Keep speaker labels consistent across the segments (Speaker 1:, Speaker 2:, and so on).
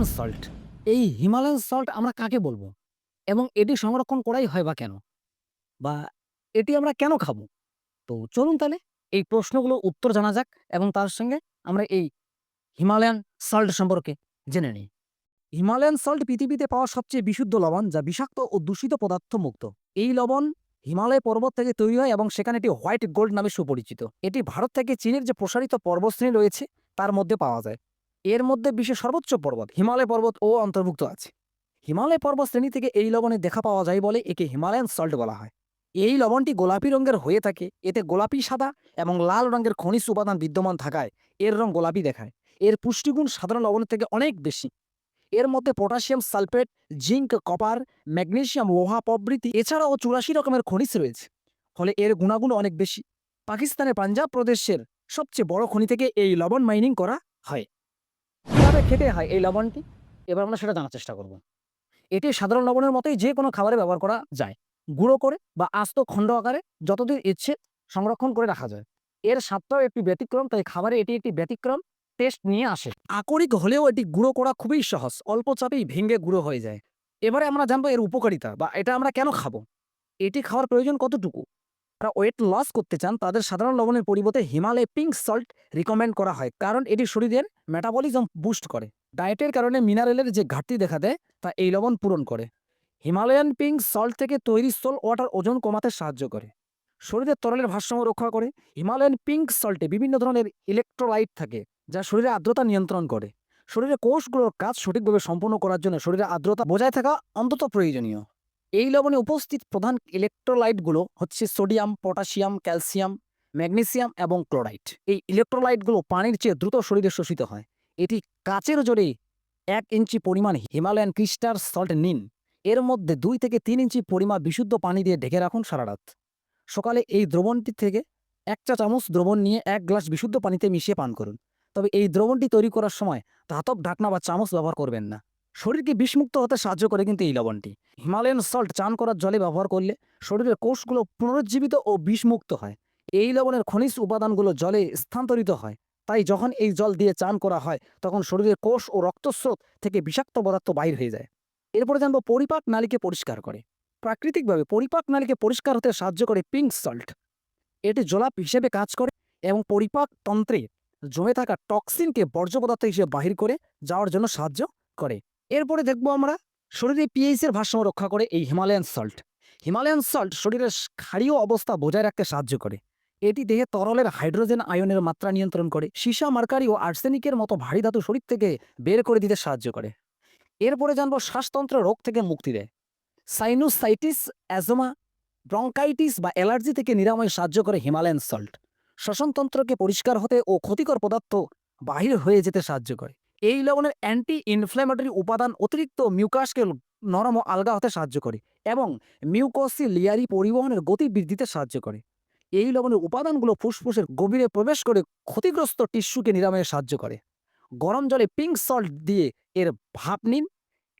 Speaker 1: Himalayan salt. এই Himalayan salt আমরা কাকে বলব? এবং এটি সংরক্ষণ করাই হয় বা কেন? বা এটি আমরা কেন খাব? তো চলুন তাহলে এই প্রশ্নগুলো উত্তর জানা যাক এবং তার সঙ্গে আমরা এই হিমালয়ান সল্ট সম্পর্কে জেনে নিই। হিমালয়ান সল্ট পৃথিবীতে পাওয়া সবচেয়ে বিশুদ্ধ লবণ যা বিষাক্ত ও দূষিত পদার্থ মুক্ত এই লবণ হিমালয় পর্বত থেকে তৈরি হয় এবং সেখানে এটি হোয়াইট গোল্ড নামে সুপরিচিত। এটি ভারত থেকে চীনের যে প্রসারিত পর্বতশ্রেণী রয়েছে, তার মধ্যে পাওয়া যায়। এর মধ্যে বিশ্বের সর্বোচ্চ পর্বত, হিমালয় পর্বত ও অন্তর্ভুক্ত আছে। হিমালয় পর্বত শ্রেণি থেকে এই লবণে দেখা পাওয়া যায় বলে একে হিমালয়ান সল্ট বলা হয়। এই লবণটি গোলাপি রঙের হয়ে থাকে, এতে গোলাপি সাদা এবং লাল রঙের খনিজ উপাদান বিদ্যমান থাকায় এর রং গোলাপি দেখায়। এর পুষ্টিগুণ সাধারণ লবণের থেকে অনেক বেশি। এর মধ্যে potassium sulphate, zinc, copper magnesium লোহা প্রভৃতি এছাড়াও চুরাশি রকমের খনিজ রয়েছে, ফলে এর গুণাগুণ অনেক বেশি। পাকিস্তানের পাঞ্জাব প্রদেশের সবচেয়ে বড় খনি থেকে এই লবণ মাইনিং করা হয়। কীভাবে খেতে হয় এই লবণটি? এবার আমরা সেটা জানার চেষ্টা করব। এটি সাধারণ লবণের মতোই যে কোনো খাবারে ব্যবহার করা যায়। গুঁড়ো করে বা আস্ত খণ্ড আকারে যতদিন ইচ্ছে সংরক্ষণ করে রাখা যায়। এর স্বাদটাও একটি ব্যতিক্রম, তাই খাবারে এটি একটি ব্যতিক্রম টেস্ট নিয়ে আসে। আকরিক হলেও এটি গুঁড়ো করা খুবই সহজ, অল্প চাপেই ভেঙে গুঁড়ো হয়ে যায়। এবারে আমরা জানব এর উপকারিতা বা এটা আমরা কেন খাব? এটি খাওয়ার প্রয়োজন কতটুকু? যারা ওয়েট লস করতে চান, তাদের সাধারণ লবণের পরিবর্তে হিমালয় পিঙ্ক সল্ট রিকমেন্ড করা হয়। কারণ এটি শরীরের মেটাবলিজম বুস্ট করে। ডায়েটের কারণে মিনারেলের যে ঘাটতি দেখা দেয়, তা এই লবণ পূরণ করে। হিমালয়ান পিঙ্ক সল্ট থেকে তৈরি সোল ওয়াটার ওজন কমাতে সাহায্য করে। শরীরের তরলের ভারসাম্য রক্ষা করে। হিমালয়ান পিঙ্ক সল্টে বিভিন্ন ধরনের ইলেকট্রোলাইট থাকে, যা শরীরে আর্দ্রতা নিয়ন্ত্রণ করে। শরীরের কোষগুলোর কাজ সঠিকভাবে সম্পন্ন করার জন্য শরীরে আর্দ্রতা বজায় থাকা অন্তত প্রয়োজনীয়। এই লবণে উপস্থিত প্রধান ইলেকট্রোলাইটগুলো হচ্ছে সোডিয়াম পটাশিয়াম ক্যালসিয়াম ম্যাগনেসিয়াম এবং ক্লোরাইড এই ইলেকট্রোলাইটগুলো পানির চেয়ে দ্রুত শরীরে শোষিত হয়। এটি কাচের জোরে এক ইঞ্চি পরিমাণ হিমালয়ান ক্রিস্টার সল্ট নিন। এর মধ্যে দুই থেকে তিন ইঞ্চি পরিমাণ বিশুদ্ধ পানি দিয়ে ঢেকে রাখুন সারা রাত। সকালে এই দ্রবণটি থেকে এক চা চামচ দ্রবণ নিয়ে এক গ্লাস বিশুদ্ধ পানিতে মিশিয়ে পান করুন। তবে এই দ্রবণটি তৈরি করার সময় ধাতব ঢাকনা বা চামচ ব্যবহার করবেন না। শরীরকে বিষমুক্ত হতে সাহায্য করে কিন্তু এই লবণটি। হিমালয়ান সল্ট চান করার জলে ব্যবহার করলে শরীরের কোষগুলো পুনরুজ্জীবিত ও বিষমুক্ত হয়। এই লবণের খনিজ উপাদানগুলো জলে স্থানান্তরিত হয়। তাই যখন এই জল দিয়ে চান করা হয়, তখন শরীরের কোষ ও রক্তস্রোত থেকে বিষাক্ত পদার্থ বাইর হয়ে যায়। এরপরে জানব পরিপাক নালীকে পরিষ্কার করে। প্রাকৃতিকভাবে পরিপাক নালীকে পরিষ্কার হতে সাহায্য করে পিঙ্ক সল্ট এটি জলাপ হিসেবে কাজ করে এবং পরিপাক তন্ত্রে জমে থাকা টক্সিনকে বর্জ্য পদার্থ হিসেবে বাহির করে যাওয়ার জন্য সাহায্য করে। এরপরে দেখব আমরা শরীরে পিএইচ এর ভারসাম্য রক্ষা করে এই হিমালয়ান সল্ট হিমালয়ান সল্ট শরীরের ক্ষারীয় অবস্থা বজায় রাখতে সাহায্য করে। এটি দেহে তরলের হাইড্রোজেন আয়নের মাত্রা নিয়ন্ত্রণ করে, সীসা, মার্কারি ও আর্সেনিকের মতো ভারী ধাতু শরীর থেকে বের করে দিতে সাহায্য করে। এরপরে জানব শ্বাসতন্ত্র রোগ থেকে মুক্তি দেয়। সাইনোসাইটিস অ্যাজমা ব্রঙ্কাইটিস বা অ্যালার্জি থেকে নিরাময় সাহায্য করে হিমালয়ান সল্ট শ্বসনতন্ত্রকে পরিষ্কার হতে ও ক্ষতিকর পদার্থ বাহির হয়ে যেতে সাহায্য করে। এই লবণের অ্যান্টি ইনফ্ল্যামেটরি উপাদান অতিরিক্ত মিউকাসকে নরম ও আলগা হতে সাহায্য করে এবং মিউকসি লিয়ারি পরিবহনের গতি বৃদ্ধিতে সাহায্য করে। এই লবণের উপাদানগুলো ফুসফুসের গভীরে প্রবেশ করে ক্ষতিগ্রস্ত টিস্যুকে নিরাময়ে সাহায্য করে। গরম জলে পিঙ্ক সল্ট দিয়ে এর ভাপ নিন।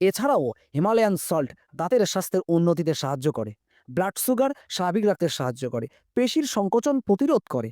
Speaker 1: এছাড়াও হিমালয়ান সল্ট দাঁতের স্বাস্থ্যের উন্নতিতে সাহায্য করে। ব্লাড সুগার স্বাভাবিক রাখতে সাহায্য করে। পেশির সংকোচন প্রতিরোধ করে।